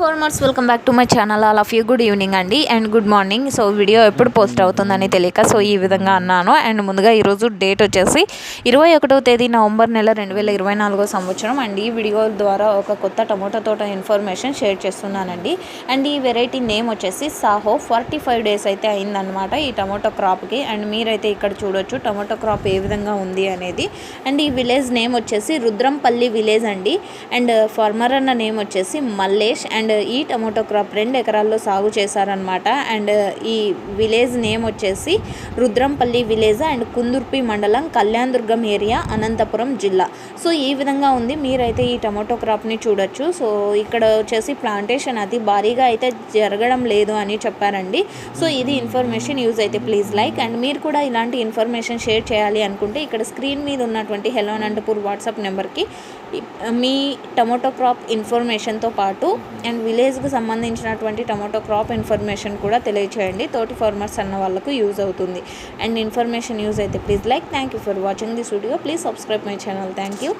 Farmers welcome back to my channel. All of you good evening అండి. And good morning. So video ఎప్పుడు post అవుతుందని తెలియక so ఈ విధంగా అన్నాను. అండ్ ముందుగా ఈరోజు డేట్ వచ్చేసి ఇరవై ఒకటో తేదీ నవంబర్ నెల రెండు వేల ఇరవై నాలుగో సంవత్సరం. అండ్ ఈ వీడియో ద్వారా ఒక కొత్త టమోటా తోట ఇన్ఫర్మేషన్ షేర్ చేస్తున్నానండి. అండ్ ఈ వెరైటీ నేమ్ వచ్చేసి సాహో. ఫార్టీ ఫైవ్ డేస్ అయితే అయిందనమాట ఈ టమోటో క్రాప్కి. అండ్ మీరైతే ఇక్కడ చూడొచ్చు టమోటో క్రాప్ ఏ విధంగా ఉంది అనేది. అండ్ ఈ విలేజ్ నేమ్ వచ్చేసి రుద్రంపల్లి విలేజ్ అండి. అండ్ ఫార్మర్ అన్న నేమ్ వచ్చేసి మల్లేష్. అండ్ ఈ టమోటో క్రాప్ రెండు ఎకరాల్లో సాగు చేశారనమాట అండ్ ఈ విలేజ్ నేమ్ వచ్చేసి రుద్రంపల్లి విలేజ్ అండ్ కుందుర్పి మండలం కళ్యాణదుర్గం ఏరియా అనంతపురం జిల్లా. సో ఈ విధంగా ఉంది. మీరైతే ఈ టమోటో క్రాప్ని చూడొచ్చు. సో ఇక్కడ వచ్చేసి ప్లాంటేషన్ అది భారీగా అయితే జరగడం లేదు అని చెప్పారండి. సో ఇది ఇన్ఫర్మేషన్ యూజ్ అయితే ప్లీజ్ లైక్. అండ్ మీరు కూడా ఇలాంటి ఇన్ఫర్మేషన్ షేర్ చేయాలి అనుకుంటే ఇక్కడ స్క్రీన్ మీద ఉన్నటువంటి హెలో అనంతపూర్ వాట్సాప్ నెంబర్కి మీ టమోటో క్రాప్ ఇన్ఫర్మేషన్తో పాటు అండ్ విలేజ్కి సంబంధించినటువంటి టమోటో క్రాప్ ఇన్ఫర్మేషన్ కూడా తెలియచేయండి. తోటి ఫార్మర్స్ అన్న వాళ్ళకు యూజ్ అవుతుంది. అండ్ ఇన్ఫర్మేషన్ యూజ్ అయితే please like thank you for watching this video. Please subscribe my channel. Thank you